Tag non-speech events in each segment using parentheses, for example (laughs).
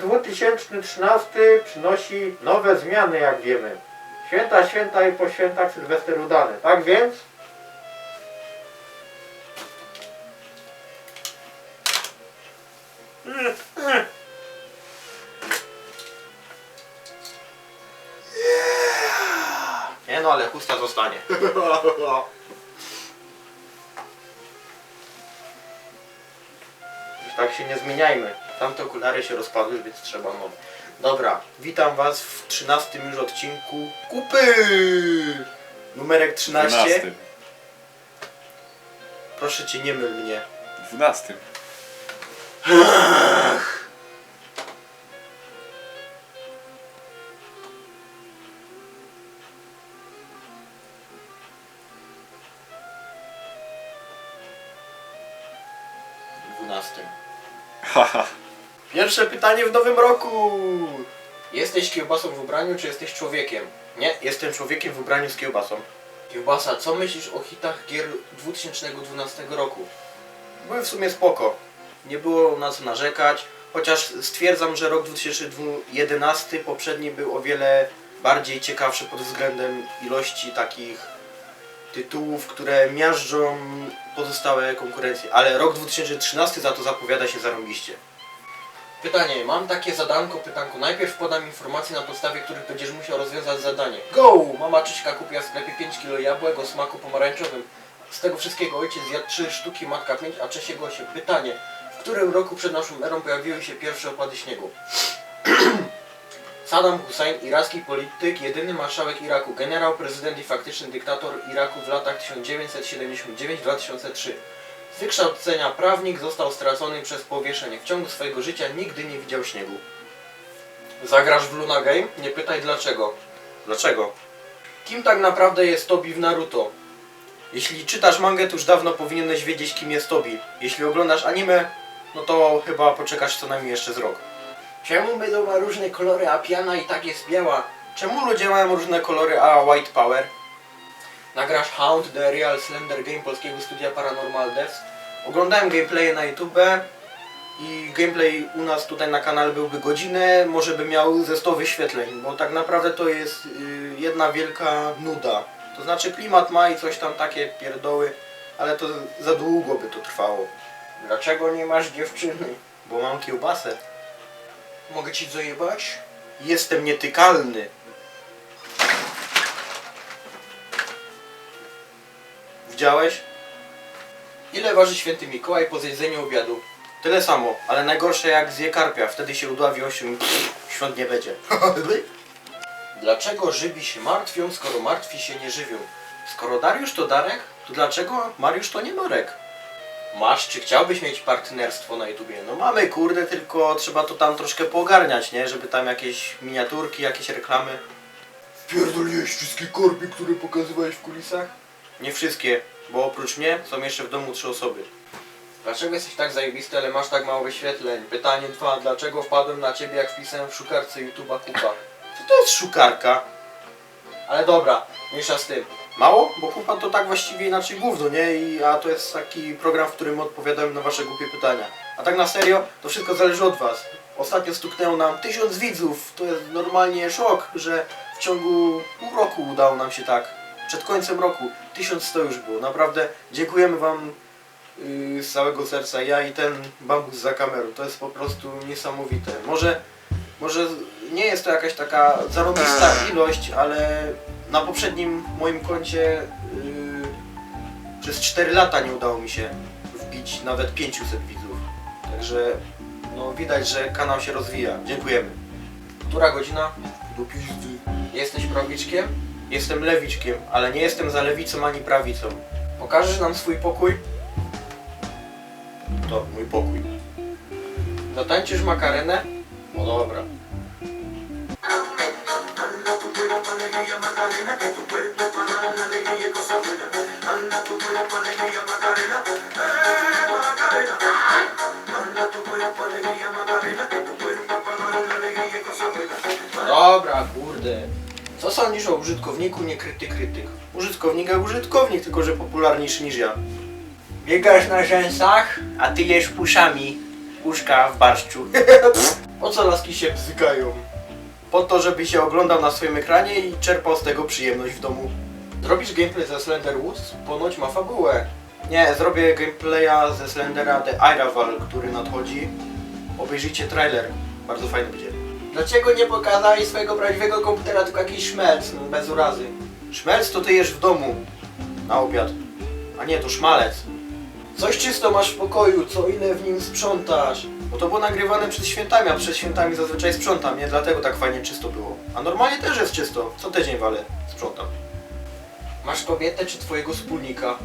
2013 przynosi nowe zmiany, jak wiemy. Święta, święta i po świętach Sylwester udany. Tak więc Nie no, ale chusta zostanie. Już (laughs) tak się nie zmieniajmy. Tamte okulary się rozpadły, więc trzeba nowe. Dobra, witam was w 13 już odcinku Kupy! Numerek 13. 12. Proszę cię, nie myl mnie. 12. Dwunastym. Haha. Pierwsze pytanie w nowym roku! Jesteś kiełbasą w ubraniu, czy jesteś człowiekiem? Nie, jestem człowiekiem w ubraniu z kiełbasą. Kiełbasa, co myślisz o hitach gier 2012 roku? Były w sumie spoko. Nie było na co narzekać, chociaż stwierdzam, że rok 2011 poprzedni był o wiele bardziej ciekawszy pod względem ilości takich tytułów, które miażdżą pozostałe konkurencje. Ale rok 2013 za to zapowiada się zarąbiście. Pytanie, mam takie zadanko, pytanko. Najpierw podam informacje na podstawie których będziesz musiał rozwiązać zadanie. Go! Mama Czyśka kupiła w sklepie 5 kg jabłek o smaku pomarańczowym. Z tego wszystkiego ojciec zjadł 3 sztuki, matka 5, a Czesiek 8. Pytanie, w którym roku przed naszą erą pojawiły się pierwsze opady śniegu? (clears throat) Saddam Hussein, iracki polityk, jedyny marszałek Iraku, generał, prezydent i faktyczny dyktator Iraku w latach 1979-2003. Z wykształcenia prawnik został stracony przez powieszenie. W ciągu swojego życia nigdy nie widział śniegu. Zagrasz w Luna Game? Nie pytaj dlaczego. Dlaczego? Kim tak naprawdę jest Tobi w Naruto? Jeśli czytasz mangę, to już dawno powinieneś wiedzieć kim jest Tobi. Jeśli oglądasz anime, no to chyba poczekasz co najmniej jeszcze z rok. Czemu będą ma różne kolory, a piana i tak jest biała? Czemu ludzie mają różne kolory, a white power? Nagrasz Hound The Real Slender Game polskiego studia Paranormal Devs. Oglądałem gameplaye na YouTube i gameplay u nas tutaj na kanale byłby godzinę, może by miał ze 100 wyświetleń, bo tak naprawdę to jest y, jedna wielka nuda. To znaczy klimat ma i coś tam takie pierdoły, ale to za długo by to trwało. Dlaczego nie masz dziewczyny? Bo mam kiełbasę. Mogę ci zajebać? Jestem nietykalny. Widziałeś? Ile waży święty Mikołaj po zjedzeniu obiadu? Tyle samo, ale najgorsze jak zje karpia, wtedy się udławi 8 świąt nie będzie. (laughs) dlaczego Żybi się martwią, skoro martwi się nie żywią? Skoro Dariusz to Darek, to dlaczego Mariusz to nie Marek? Masz, czy chciałbyś mieć partnerstwo na YouTubie? No mamy, kurde, tylko trzeba to tam troszkę poogarniać, nie? Żeby tam jakieś miniaturki, jakieś reklamy. Wpierdoliłeś wszystkie korby, które pokazywałeś w kulisach? Nie wszystkie, bo oprócz mnie są jeszcze w domu trzy osoby. Dlaczego jesteś tak zajebisty, ale masz tak mało wyświetleń? Pytanie dwa, dlaczego wpadłem na ciebie jak wpisałem w szukarce YouTube'a Kupa? Co to jest szukarka? Ale dobra, mniejsza z tym. Mało? Bo Kupa to tak właściwie inaczej gówno, nie? I, a to jest taki program, w którym odpowiadałem na wasze głupie pytania. A tak na serio, to wszystko zależy od was. Ostatnio stuknęło nam tysiąc widzów. To jest normalnie szok, że w ciągu pół roku udało nam się tak. Przed końcem roku. 1100 już było. Naprawdę dziękujemy wam yy, z całego serca. Ja i ten bambus za kamerą. To jest po prostu niesamowite. Może, może nie jest to jakaś taka zarobista ilość, ale na poprzednim moim koncie yy, przez 4 lata nie udało mi się wbić nawet 500 widzów. Także no widać, że kanał się rozwija. Dziękujemy. Która godzina? Do pizdy. Jesteś prawiczkiem? Jestem lewiczkiem, ale nie jestem za lewicą ani prawicą. Pokażesz nam swój pokój? To mój pokój. Zatańczysz makarenę? No dobra. Dobra, kurde. Co sądzisz o użytkowniku, nie krytyk, krytyk? Użytkownik jak użytkownik, tylko że popularniejszy niż ja. Biegasz na rzęsach, a ty jesz puszami. Puszka w barszczu. (laughs) Po co laski się bzygają? Po to, żeby się oglądał na swoim ekranie i czerpał z tego przyjemność w domu. Zrobisz gameplay ze Slender Woods? Ponoć ma fabułę. Nie, zrobię gameplaya ze Slendera The Iraval, który nadchodzi. Obejrzyjcie trailer. Bardzo fajny będzie. Dlaczego nie pokazałeś swojego prawdziwego komputera, tylko jakiś szmelc, no bez urazy? Szmelc to ty jesz w domu. Na obiad. A nie, to szmalec. Coś czysto masz w pokoju, co ile w nim sprzątasz? Bo to było nagrywane przed świętami, a przed świętami zazwyczaj sprzątam, nie? Dlatego tak fajnie czysto było. A normalnie też jest czysto. Co tydzień walę, sprzątam. Masz kobietę czy twojego wspólnika?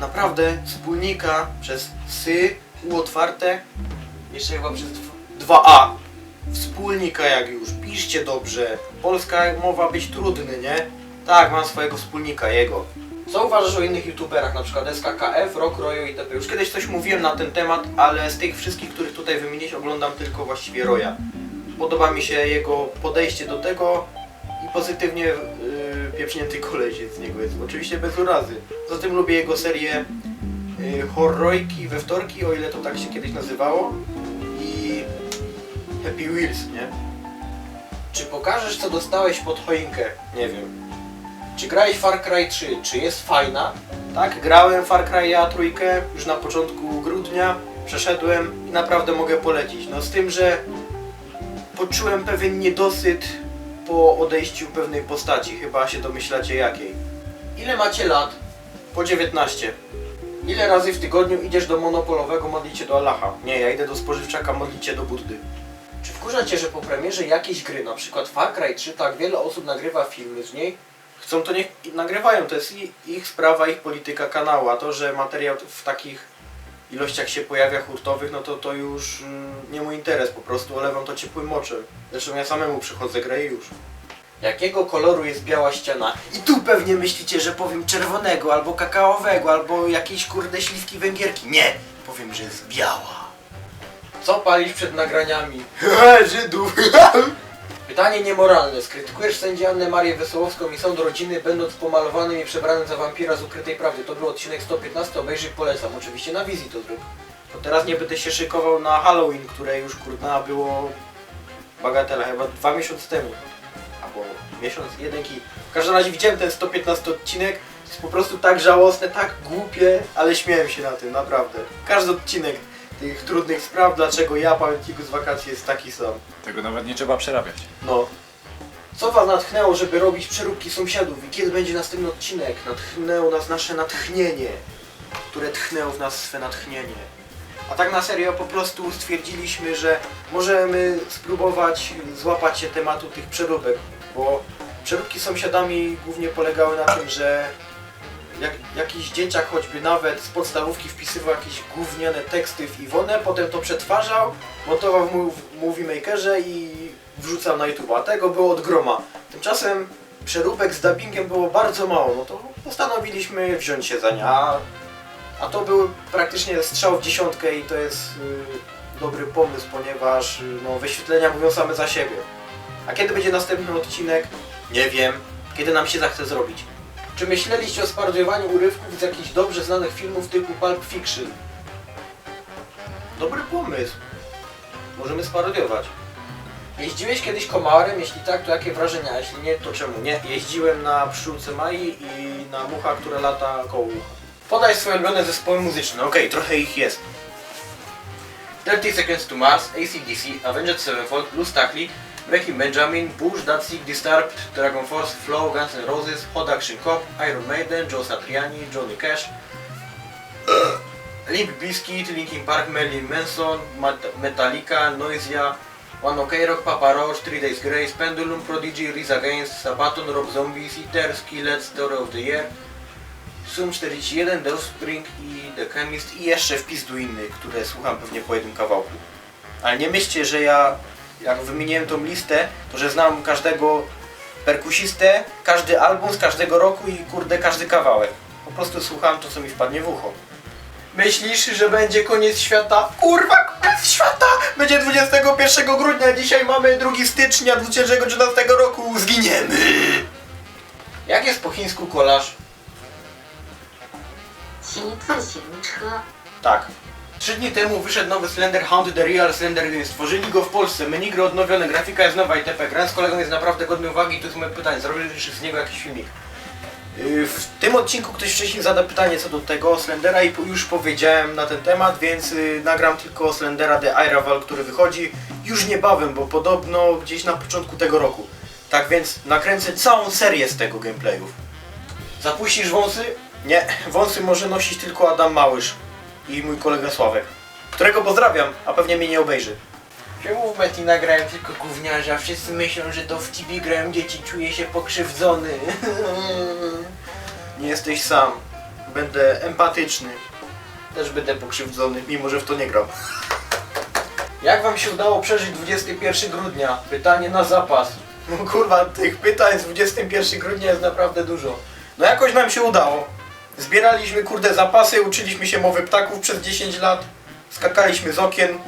Naprawdę, wspólnika przez sy, u otwarte, jeszcze chyba przez dwa- dwa a Wspólnika jak już, piszcie dobrze. Polska mowa być trudny, nie? Tak, mam swojego wspólnika, jego. Co uważasz o innych youtuberach, na przykład SKKF, Rock Royo itp. Już kiedyś coś mówiłem na ten temat, ale z tych wszystkich, których tutaj wymienić, oglądam tylko właściwie Roya. Podoba mi się jego podejście do tego i pozytywnie yy, pieprznięty koleś z niego jest. Oczywiście bez urazy. Poza tym lubię jego serię Horrojki we wtorki, o ile to tak się kiedyś nazywało. I Happy Wheels, nie? Czy pokażesz co dostałeś pod choinkę? Nie wiem. Czy grałeś Far Cry 3? Czy jest fajna? Tak, grałem Far Cry'a trójkę już na początku grudnia. Przeszedłem i naprawdę mogę polecić. No z tym, że poczułem pewien niedosyt po odejściu pewnej postaci. Chyba się domyślacie jakiej. Ile macie lat? Po 19. Ile razy w tygodniu idziesz do monopolowego modlić się do Allaha? Nie, ja idę do spożywczaka modlić się do Buddy. Czy wkurza Cię, że po premierze jakiejś gry, na przykład Far Cry 3, tak wiele osób nagrywa filmy z niej? Chcą to niech nagrywają, to jest ich sprawa, ich polityka kanału, a to, że materiał w takich ilościach się pojawia hurtowych, no to to już mm, nie mój interes, po prostu olewam to ciepłym moczem. Zresztą ja samemu przychodzę grę i już. Jakiego koloru jest biała ściana? I tu pewnie myślicie, że powiem czerwonego, albo kakaowego, albo jakiejś kurde śliski węgierki. Nie! Powiem, że jest biała. Co palisz przed nagraniami? Żydów! (laughs) Pytanie niemoralne. Skrytykujesz sędzię Annę Marię Wesołowską i sąd rodziny, będąc pomalowanym i przebranym za wampira z ukrytej prawdy. To był odcinek 115, obejrzyj, polecam. Oczywiście na wizji to zrób. To teraz nie będę się szykował na Halloween, które już kurna było bagatela, chyba dwa miesiące temu. Miesiąc, jeden kij. W każdym razie widziałem ten 115 odcinek. To jest po prostu tak żałosne, tak głupie, ale śmiałem się na tym, naprawdę. Każdy odcinek tych trudnych spraw, dlaczego ja pamiętniku z wakacji jest taki sam. Tego nawet nie trzeba przerabiać. No. Co was natchnęło, żeby robić przeróbki sąsiadów i kiedy będzie następny odcinek? Natchnęło nas nasze natchnienie, które tchnęło w nas swe natchnienie. A tak na serio po prostu stwierdziliśmy, że możemy spróbować złapać się tematu tych przeróbek, bo przeróbki z sąsiadami głównie polegały na tym, że jak, jakiś dzieciak choćby nawet z podstawówki wpisywał jakieś gówniane teksty w Iwonę, potem to przetwarzał, montował w, Mov- w Movie Makerze i wrzucał na YouTube, a tego było od groma. Tymczasem przeróbek z dubbingiem było bardzo mało, no to postanowiliśmy wziąć się za nie, a, a to był praktycznie strzał w dziesiątkę i to jest y, dobry pomysł, ponieważ y, no, wyświetlenia mówią same za siebie. A kiedy będzie następny odcinek? Nie wiem. Kiedy nam się zachce zrobić? Czy myśleliście o sparodiowaniu urywków z jakichś dobrze znanych filmów typu Pulp Fiction? Dobry pomysł. Możemy sparodiować. Jeździłeś kiedyś komarem? Jeśli tak, to jakie wrażenia? A jeśli nie, to czemu nie? Jeździłem na pszczółce Mai i na mucha, która lata koło ucha. Podaj swoje ulubione zespoły muzyczne. Okej, trochę ich jest. 30 Seconds to Mars, ACDC, Avenged Sevenfold, Blue Stackley, Breaking Benjamin, Bush, Danzig, Disturbed, Dragon Force, Flow, Guns N' Roses, Hot Action Cop, Iron Maiden, Joe Satriani, Johnny Cash, Limp Bizkit, Linkin Park, Marilyn Manson, Metallica, Noisia, One Ok Rock, Papa Roach, Three Days Grace, Pendulum, Prodigy, Rise Against, Sabaton, Rob Zombie, Eater, Skillet, Story of the Year, Sum 41, The Offspring i The Chemist i jeszcze wpis do innych, które słucham pewnie po jednym kawałku. Ale nie myślcie, że ja jak wymieniłem tą listę, to że znam każdego perkusistę, każdy album z każdego roku i kurde każdy kawałek. Po prostu słucham to co mi wpadnie w ucho. Myślisz, że będzie koniec świata? Kurwa, koniec świata! Będzie 21 grudnia, dzisiaj mamy 2 stycznia 2013 roku, zginiemy! Jak jest po chińsku kolarz? 骑自行车， Tak. Trzy dni temu wyszedł nowy Slender Hound The Real Slender Game. Stworzyli go w Polsce. Menu gry odnowione, grafika jest nowa itp. Gra z kolegą jest naprawdę godny uwagi i tu jest moje pytanie. Zrobisz z niego jakiś filmik. Yy, W tym odcinku ktoś wcześniej zada pytanie co do tego Slendera i już powiedziałem na ten temat, więc yy, nagram tylko Slendera The Iraval, który wychodzi już niebawem, bo podobno gdzieś na początku tego roku. Tak więc nakręcę całą serię z tego gameplayów. Zapuścisz wąsy? Nie, wąsy może nosić tylko Adam Małysz i mój kolega Sławek, którego pozdrawiam, a pewnie mnie nie obejrzy. Czemu w Meti nagrałem tylko gówniarza? Wszyscy myślą, że to w TV grałem dzieci, czuję się pokrzywdzony. nie jesteś sam. Będę empatyczny. Też będę pokrzywdzony, mimo że w to nie gram. Jak wam się udało przeżyć 21 grudnia? Pytanie na zapas. No kurwa, tych pytań z 21 grudnia jest naprawdę dużo. No jakoś nam się udało. Zbieraliśmy kurde zapasy, uczyliśmy się mowy ptaków przez 10 lat, skakaliśmy z okien,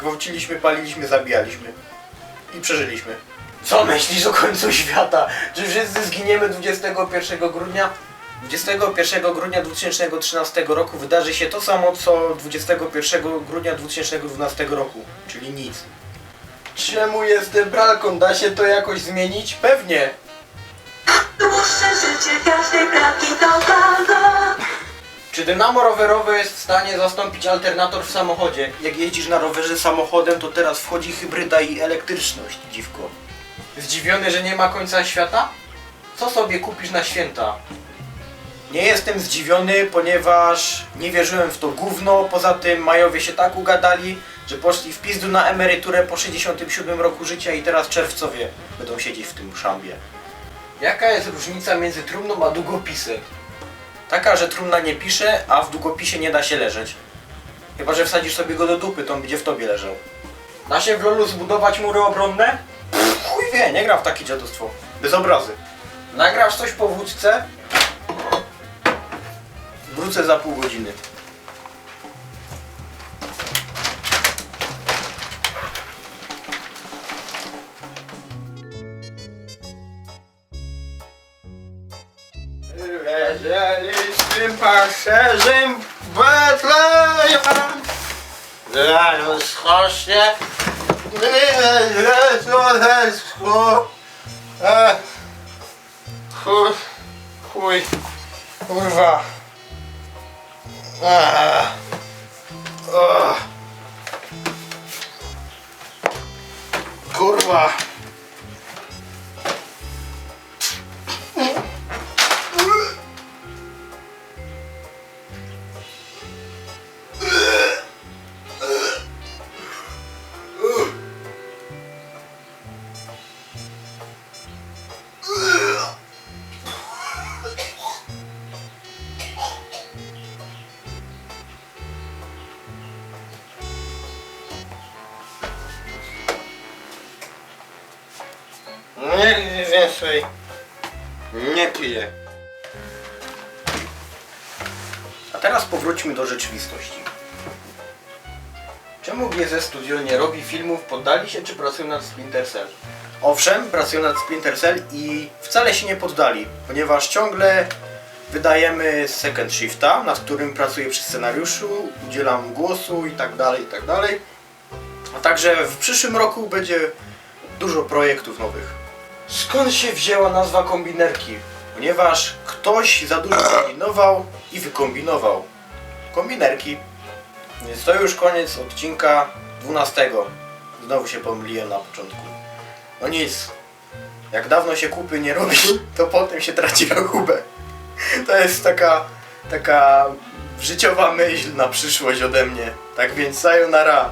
gwałciliśmy, paliliśmy, zabijaliśmy. I przeżyliśmy. Co myślisz o końcu świata? Czy wszyscy zginiemy 21 grudnia? 21 grudnia 2013 roku wydarzy się to samo co 21 grudnia 2012 roku, czyli nic. Czemu jestem pralką? Da się to jakoś zmienić? Pewnie. Każdej to Czy dynamo rowerowe jest w stanie zastąpić alternator w samochodzie? Jak jeździsz na rowerze samochodem, to teraz wchodzi hybryda i elektryczność, dziwko. Zdziwiony, że nie ma końca świata? Co sobie kupisz na święta? Nie jestem zdziwiony, ponieważ nie wierzyłem w to gówno. Poza tym Majowie się tak ugadali, że poszli w pizdu na emeryturę po 67 roku życia i teraz czerwcowie będą siedzieć w tym szambie. Jaka jest różnica między trumną a długopisem? Taka, że trumna nie pisze, a w długopisie nie da się leżeć. Chyba, że wsadzisz sobie go do dupy, to on będzie w tobie leżał. Da się w lolu zbudować mury obronne? Pff, chuj wie, nie gra w takie dziadostwo. Bez obrazy. Nagrasz coś po wódce? Wrócę za pół godziny. pasażem het is schoście, gdy leżo Chuj, hoi, kurwa. Ah. ah, Kurwa. Więcej nie piję. A teraz powróćmy do rzeczywistości. Czemu GZ Studio nie robi filmów, poddali się czy pracują nad Splinter Cell? Owszem, pracują nad Splinter Cell i wcale się nie poddali, ponieważ ciągle wydajemy Second Shifta, nad którym pracuję przy scenariuszu, udzielam głosu i tak dalej, i tak dalej. A także w przyszłym roku będzie dużo projektów nowych. Skąd się wzięła nazwa kombinerki? Ponieważ ktoś za dużo kombinował i wykombinował. Kombinerki. Więc to już koniec odcinka 12. Znowu się pomyliłem na początku. No nic. Jak dawno się kupy nie robi, to potem się traci rachubę. To jest taka, taka życiowa myśl na przyszłość ode mnie. Tak więc sayonara.